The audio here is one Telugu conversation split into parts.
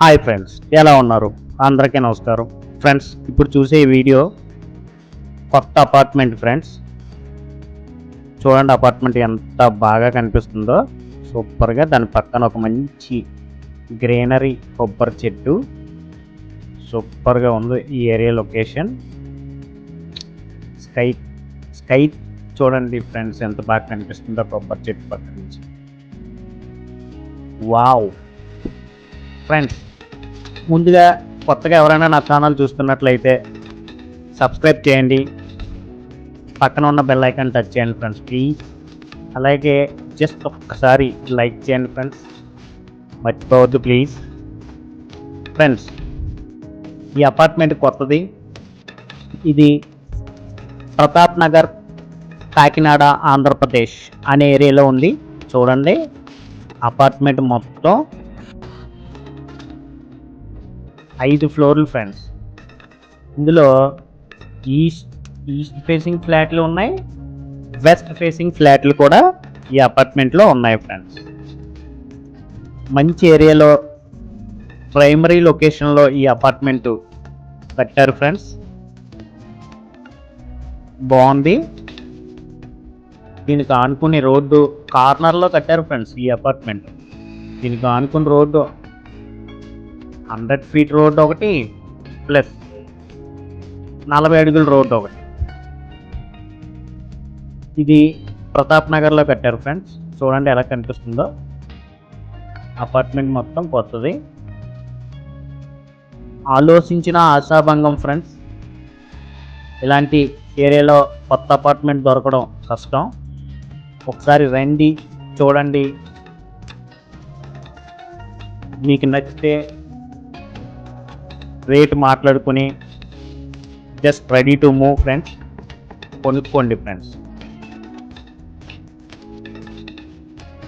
హాయ్ ఫ్రెండ్స్ ఎలా ఉన్నారు? అందరికీ నమస్కారం. ఫ్రెండ్స్ ఇప్పుడు చూసే వీడియో కొత్త అపార్ట్మెంట్ ఫ్రెండ్స్ చూడండి అపార్ట్మెంట్ ఎంత బాగా కనిపిస్తుందో. సూపర్గా దాని పక్కన ఒక మంచి గ్రీనరీ కొబ్బరి చెట్టు. సూపర్గా ఉంది ఈ ఏరియా లొకేషన్ స్కై స్కై చూడండి ఫ్రెండ్స్ ఎంత బాగా కనిపిస్తుందో కొబ్బరి చెట్టు పక్క నుంచి. వావ్ ఫ్రెండ్స్ ముందుగా కొత్తగా ఎవరైనా నా ఛానల్ చూస్తున్నట్లయితే సబ్స్క్రైబ్ చేయండి. పక్కన ఉన్న బెల్ ఐకాన్ టచ్ చేయండి ఫ్రెండ్స్ ప్లీజ్. అలాగే జస్ట్ ఒక్కసారి లైక్ చేయండి ఫ్రెండ్స్. మర్చిపోవద్దు ప్లీజ్. ఫ్రెండ్స్ ఈ అపార్ట్మెంట్ కొత్తది. ఇది ప్రతాప్ నగర్ కాకినాడ ఆంధ్రప్రదేశ్ అనే ఏరియాలో ఉంది. చూడండి అపార్ట్మెంట్ మొత్తం ఐదు ఫ్లోర్లు ఫ్రెండ్స్. ఇందులో ఈస్ట్ ఈస్ట్ ఫేసింగ్ ఫ్లాట్లు ఉన్నాయి వెస్ట్ ఫేసింగ్ ఫ్లాట్లు కూడా ఈ అపార్ట్మెంట్లో ఉన్నాయి ఫ్రెండ్స్. మంచి ఏరియాలో ప్రైమరీ లొకేషన్లో ఈ అపార్ట్మెంట్ కట్టారు ఫ్రెండ్స్. బాగుంది. దీనికి ఆనుకునే రోడ్డు కార్నర్లో కట్టారు ఫ్రెండ్స్ ఈ అపార్ట్మెంట్. దీనికి ఆనుకున్న రోడ్డు హండ్రెడ్ ఫీట్ రోడ్డు ఒకటి ప్లస్ నలభై అడుగుల రోడ్డు ఒకటి. ఇది ప్రతాప్ నగర్లో కట్టారు ఫ్రెండ్స్. చూడండి ఎలా కనిపిస్తుందో. అపార్ట్మెంట్ మొత్తం కొత్తది. ఆలోచించిన ఆశాభంగం ఫ్రెండ్స్. ఇలాంటి ఏరియాలో కొత్త అపార్ట్మెంట్ దొరకడం కష్టం. ఒకసారి రండి చూడండి. మీకు నచ్చితే రేట్ మాట్లాడుకుని just ready to move friends కొనుక్కోండి ఫ్రెండ్స్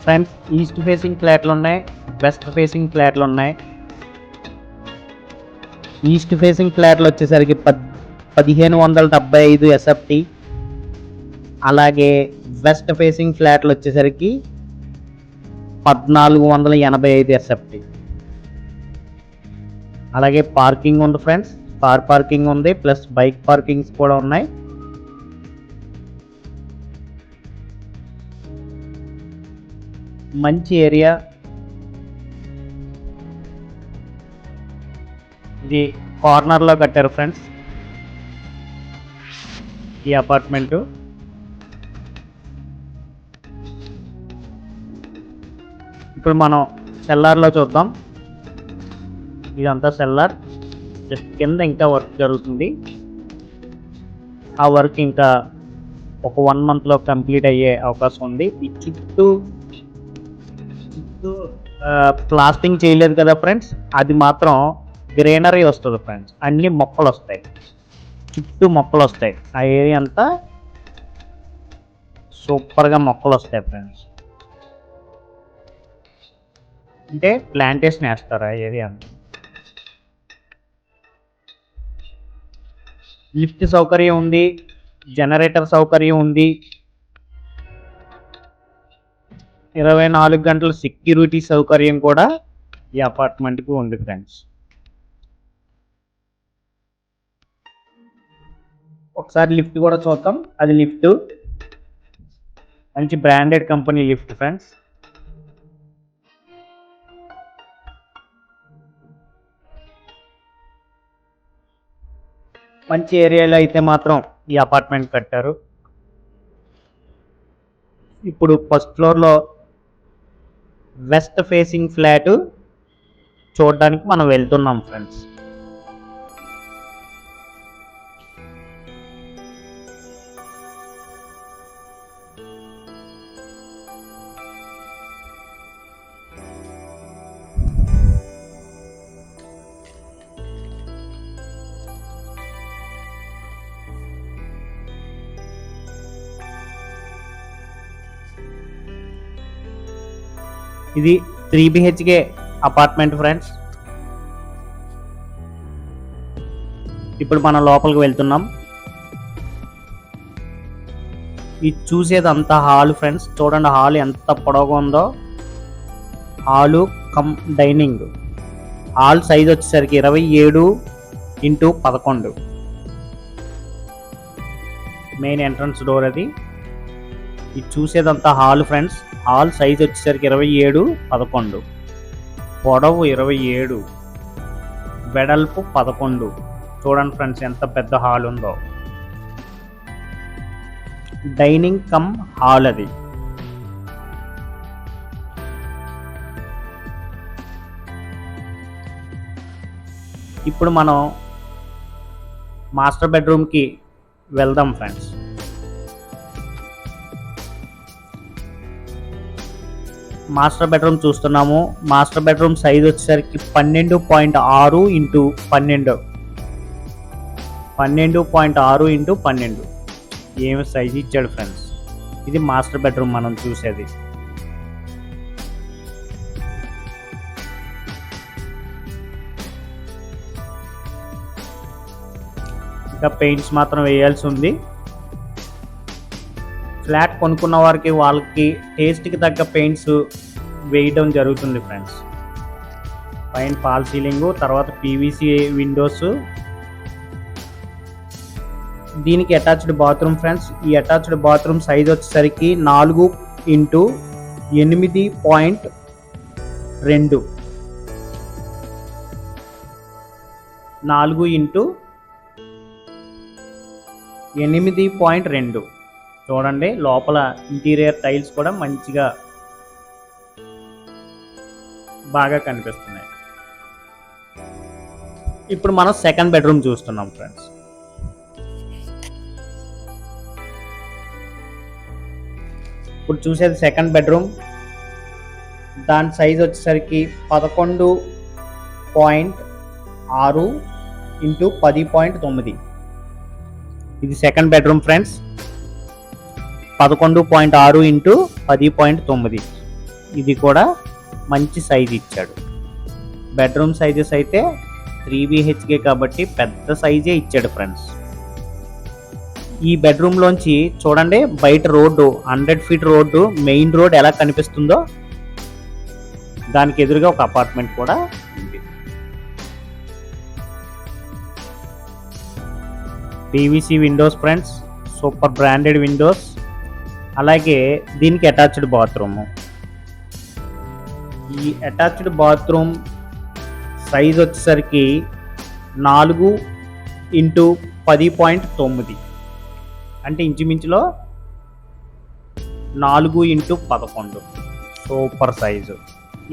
ఫ్రెండ్స్ ఈస్ట్ ఫేసింగ్ ఫ్లాట్లు ఉన్నాయి వెస్ట్ ఫేసింగ్ ఫ్లాట్లు ఉన్నాయి. ఈస్ట్ ఫేసింగ్ ఫ్లాట్లు వచ్చేసరికి పద్ పదిహేను వందల డెబ్బై ఐదు ఎస్ఎఫ్టి అలాగే వెస్ట్ ఫేసింగ్ ఫ్లాట్లు వచ్చేసరికి పద్నాలుగు వందల ఎనభై ఐదు ఎస్ఎఫ్టీ అలాగే పార్కింగ్ ఉంది ఫ్రెండ్స్. కార్ పార్కింగ్ ఉంది ప్లస్ బైక్ పార్కింగ్స్ కూడా ఉన్నాయి. మంచి ఏరియా. ఇది కార్నర్లో కట్టారు ఫ్రెండ్స్. ఈ అపార్ట్మెంటు. ఇప్పుడు మనం సెల్లార్లో చూద్దాం. ఇదంతా సెల్లార్ జస్ట్ కింద ఇంకా వర్క్ జరుగుతుంది. ఆ వర్క్ ఇంకా ఒక వన్ మంత్లో కంప్లీట్ అయ్యే అవకాశం ఉంది. ఈ చుట్టూ చుట్టూ ప్లాస్టింగ్ చేయలేదు కదా ఫ్రెండ్స్ అది మాత్రం గ్రీనరీ వస్తుంది ఫ్రెండ్స్ అన్ని మొక్కలు వస్తాయి. చుట్టూ మొక్కలు వస్తాయి. ఆ ఏరియా అంతా సూపర్గా మొక్కలు వస్తాయి ఫ్రెండ్స్ అంటే ప్లాంటేషన్ వేస్తారు ఆ ఏరియా అంతా? లిఫ్ట్ సౌకర్యం ఉంది జనరేటర్ సౌకర్యం ఉంది. ఇరవై నాలుగు గంటల సెక్యూరిటీ సౌకర్యం కూడా ఈ అపార్ట్మెంట్కి ఉంది ఫ్రెండ్స్ ఒకసారి లిఫ్ట్ కూడా చూద్దాం. అది లిఫ్ట్ మంచి బ్రాండెడ్ కంపెనీ లిఫ్ట్ ఫ్రెండ్స్ మంచి ఏరియాలో అయితే మాత్రం ఈ అపార్ట్మెంట్ కట్టారు. ఇప్పుడు ఫస్ట్ ఫ్లోర్లో వెస్ట్ ఫేసింగ్ ఫ్లాట్ చూడడానికి మనం వెళ్తున్నాం ఫ్రెండ్స్ ఇది త్రీ బిహెచ్కే అపార్ట్మెంట్ ఫ్రెండ్స్. ఇప్పుడు మనం లోపలికి వెళ్తున్నాం. ఇది చూసేదంతా హాల్ ఫ్రెండ్స్. చూడండి హాల్ ఎంత పొడవుగా ఉందో. Hall come dining. Hall size వచ్చేసరికి ఇరవై ఏడు ఇంటూ పదకొండు. మెయిన్ ఎంట్రన్స్ డోర్ అది. ఇది చూసేదంతా హాల్ ఫ్రెండ్స్. హాల్ సైజ్ వచ్చేసరికి ఇరవై ఏడు పదకొండు. పొడవు ఇరవై ఏడు. వెడల్పు పదకొండు. చూడండి ఫ్రెండ్స్ ఎంత పెద్ద హాల్ ఉందో. డైనింగ్ కమ్ హాల్ అది. ఇప్పుడు మనం మాస్టర్ బెడ్రూమ్కి వెళ్దాం ఫ్రెండ్స్. మాస్టర్ బెడ్రూమ్ చూస్తున్నాము. మాస్టర్ బెడ్రూమ్ సైజ్ వచ్చేసరికి పన్నెండు పాయింట్ ఆరు ఇంటూ పన్నెండు. పన్నెండు పాయింట్ ఆరు ఇంటూ పన్నెండు. ఏమి సైజ్ ఇచ్చాడు ఫ్రెండ్స్? ఇది మాస్టర్ బెడ్రూమ్ మనం చూసేది. ఇంకా పెయింట్స్ మాత్రం వేయాల్సి ఉంది. ఫ్లాట్ కొనుక్కున్న వారికి వాళ్ళకి టేస్ట్కి తగ్గ పెయింట్స్ వేయడం జరుగుతుంది ఫ్రెండ్స్. పైన ఫాల్ సీలింగు తర్వాత పీవీసీ విండోస్. దీనికి అటాచ్డ్ బాత్రూమ్ ఫ్రెండ్స్. ఈ అటాచ్డ్ బాత్రూమ్ సైజ్ వచ్చేసరికి నాలుగు ఇంటూ ఎనిమిది పాయింట్ రెండు. నాలుగు ఇంటూ ఎనిమిది పాయింట్ రెండు. చూడండి లోపల ఇంటీరియర్ టైల్స్ కూడా మంచిగా బాగా కనిపిస్తున్నాయి. ఇప్పుడు మనం సెకండ్ బెడ్రూమ్ చూస్తున్నాం ఫ్రెండ్స్. ఇప్పుడు చూసేది సెకండ్ బెడ్రూమ్. దాని సైజ్ వచ్చేసరికి పదకొండు పాయింట్ ఆరు ఇంటూ పది పాయింట్ తొమ్మిది. ఇది సెకండ్ బెడ్రూమ్ ఫ్రెండ్స్. పదకొండు పాయింట్ ఆరు ఇంటూ పది పాయింట్ తొమ్మిది. ఇది కూడా మంచి సైజ్ ఇచ్చాడు. బెడ్రూమ్ సైజెస్ అయితే త్రీ బిహెచ్కే కాబట్టి పెద్ద సైజే ఇచ్చాడు ఫ్రెండ్స్. ఈ బెడ్రూమ్లోంచి చూడండి బయట road hundred feet road main road ఎలా కనిపిస్తుందో దానికి ఎదురుగా ఒక అపార్ట్మెంట్ కూడా ఉంది. PVC windows friends super branded windows అలాగే దీనికి అటాచ్డ్ బాత్రూమ్. ఈ అటాచ్డ్ బాత్రూమ్ సైజ్ వచ్చేసరికి నాలుగు ఇంటూ పది పాయింట్ తొమ్మిది. అంటే ఇంచుమించులో నాలుగు ఇంటూ పదకొండు. Super size.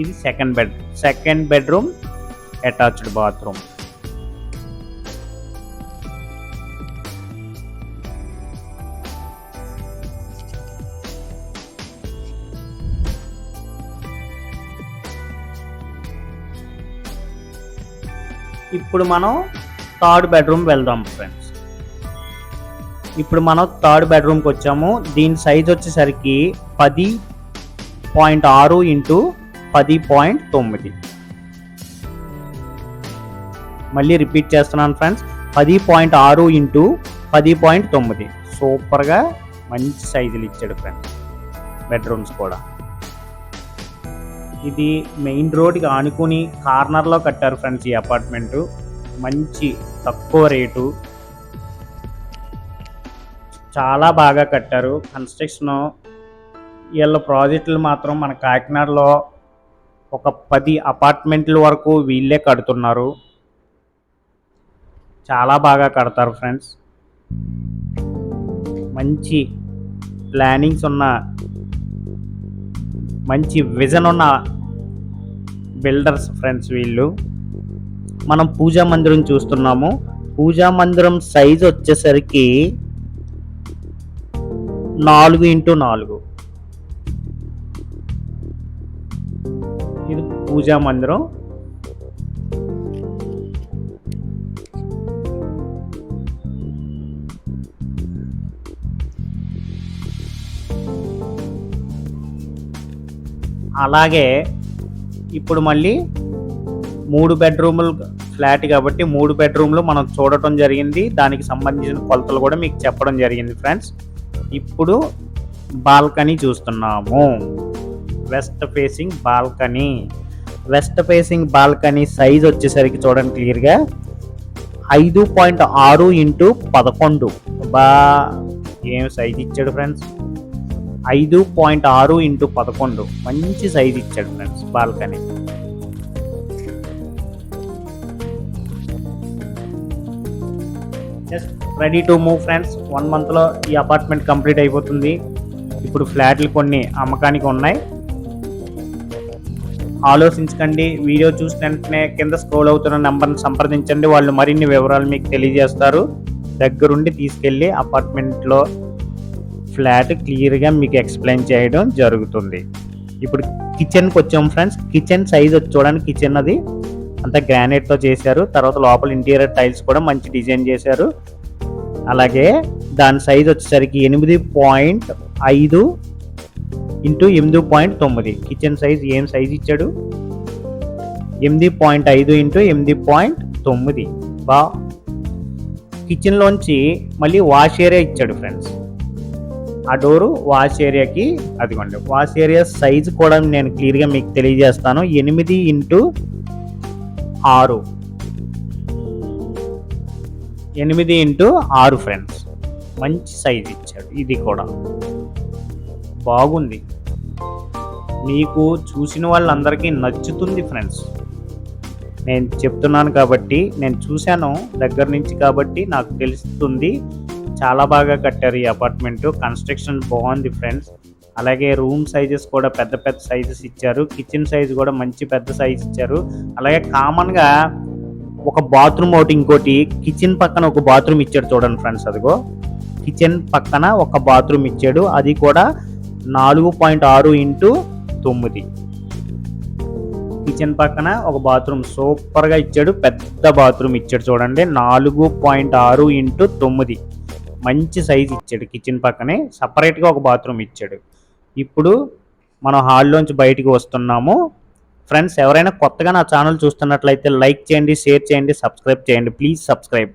ఇది second bed second bedroom attached bathroom. ఇప్పుడు మనం థర్డ్ బెడ్రూమ్ వెళ్దాం ఫ్రెండ్స్ ఇప్పుడు మనం థర్డ్ బెడ్రూమ్కి వచ్చాము. దీని సైజ్ వచ్చేసరికి పది పాయింట్ ఆరు ఇంటూ పది పాయింట్ తొమ్మిది. మళ్ళీ రిపీట్ చేస్తున్నాను ఫ్రెండ్స్ పది పాయింట్ ఆరు ఇంటూ పది పాయింట్ తొమ్మిది. సూపర్గా మంచి సైజులు ఇచ్చాడు ఫ్రెండ్స్ బెడ్రూమ్స్ కూడా. ఇది మెయిన్ రోడ్కి ఆనుకుని కార్నర్లో కట్టారు ఫ్రెండ్స్ ఈ అపార్ట్మెంట్ మంచి తక్కువ రేటు. చాలా బాగా కట్టారు. కన్స్ట్రక్షన్ వీళ్ళ ప్రాజెక్టులు మాత్రం మన కాకినాడలో ఒక పది అపార్ట్మెంట్ల వరకు వీళ్ళే కడుతున్నారు. చాలా బాగా కడతారు ఫ్రెండ్స్. మంచి ప్లానింగ్స్ ఉన్న మంచి విజన్ ఉన్న బిల్డర్స్ ఫ్రెండ్స్ వీళ్ళు. మనం పూజా మందిరం చూస్తున్నాము. పూజా మందిరం సైజ్ వచ్చేసరికి నాలుగు ఇంటూ నాలుగు. ఇది పూజా మందిరం. అలాగే ఇప్పుడు మళ్ళీ మూడు బెడ్రూములు ఫ్లాట్ కాబట్టి మూడు బెడ్రూమ్లు మనం చూడటం జరిగింది. దానికి సంబంధించిన కొలతలు కూడా మీకు చెప్పడం జరిగింది ఫ్రెండ్స్ ఇప్పుడు బాల్కనీ చూస్తున్నాము. West facing balcony west facing balcony size వచ్చేసరికి చూడండి క్లియర్గా ఐదు పాయింట్ ఆరు ఇంటూ పదకొండు. బా ఏం సైజ్ ఇచ్చాడు ఫ్రెండ్స్ ఐదు పాయింట్ ఆరు ఇంటూ పదకొండు. మంచి సైజ్ ఇచ్చాడు friends balcony just ready to move friends one మంత్లో ఈ అపార్ట్మెంట్ కంప్లీట్ అయిపోతుంది. ఇప్పుడు ఫ్లాట్లు కొన్ని అమ్మకానికి ఉన్నాయి. ఆలోచించకండి వీడియో చూసిన వెంటనే కింద స్క్రోల్ అవుతున్న నెంబర్ని సంప్రదించండి. వాళ్ళు మరిన్ని వివరాలు మీకు తెలియజేస్తారు. దగ్గరుండి తీసుకెళ్ళి అపార్ట్మెంట్లో ఫ్లాట్ క్లియర్గా మీకు ఎక్స్ప్లెయిన్ చేయడం జరుగుతుంది. ఇప్పుడు కిచెన్కి వచ్చాం ఫ్రెండ్స్. కిచెన్ సైజ్ వచ్చి చూడండి. కిచెన్ అది అంతా గ్రానైట్తో చేశారు. తర్వాత లోపల ఇంటీరియర్ టైల్స్ కూడా మంచి డిజైన్ చేశారు. అలాగే దాని సైజ్ వచ్చేసరికి ఎనిమిది పాయింట్ ఐదు ఇంటూ ఎనిమిది పాయింట్ తొమ్మిది. కిచెన్ సైజ్ ఏం సైజ్ ఇచ్చాడు? ఎనిమిది పాయింట్ ఐదు ఇంటూ ఎనిమిది పాయింట్ తొమ్మిది. బా కిచెన్లోంచి మళ్ళీ వాష్ ఏరియా ఇచ్చాడు ఫ్రెండ్స్. ఆ డోరు వాష్ ఏరియాకి అదిగోండి. వాష్ ఏరియా సైజు కూడా నేను క్లియర్గా మీకు తెలియజేస్తాను. ఎనిమిది ఇంటూ ఆరు. ఎనిమిది ఇంటూ ఆరు ఫ్రెండ్స్. మంచి సైజ్ ఇచ్చాడు. ఇది కూడా. బాగుంది. మీకు చూసిన వాళ్ళందరికీ నచ్చుతుంది ఫ్రెండ్స్. నేను చెప్తున్నాను కాబట్టి నేను చూశాను దగ్గర నుంచి కాబట్టి నాకు తెలుస్తుంది. చాలా బాగా కట్టారు ఈ అపార్ట్మెంట్ కన్స్ట్రక్షన్ బాగుంది ఫ్రెండ్స్ అలాగే రూమ్ సైజెస్ కూడా పెద్ద పెద్ద సైజెస్ ఇచ్చారు. కిచెన్ సైజ్ కూడా మంచి పెద్ద సైజ్ ఇచ్చారు. అలాగే కామన్గా ఒక బాత్రూమ్ ఒకటి ఇంకోటి కిచెన్ పక్కన ఒక బాత్రూమ్ ఇచ్చాడు చూడండి ఫ్రెండ్స్ అదిగో. కిచెన్ పక్కన ఒక బాత్రూమ్ ఇచ్చాడు. అది కూడా నాలుగు పాయింట్ ఆరు ఇంటూ తొమ్మిది. కిచెన్ పక్కన ఒక బాత్రూమ్ సూపర్గా ఇచ్చాడు. పెద్ద బాత్రూమ్ ఇచ్చాడు చూడండి. నాలుగు పాయింట్ ఆరు ఇంటూ తొమ్మిది. మంచి సైజ్ ఇచ్చాడు కిచెన్ పక్కనే. సపరేట్గా ఒక బాత్రూమ్ ఇచ్చాడు. ఇప్పుడు మనం హాల్లోంచి బయటికి వస్తున్నాము. ఫ్రెండ్స్ ఎవరైనా కొత్తగా నా ఛానల్ చూస్తున్నట్లయితే లైక్ చేయండి షేర్ చేయండి సబ్స్క్రైబ్ చేయండి. Please subscribe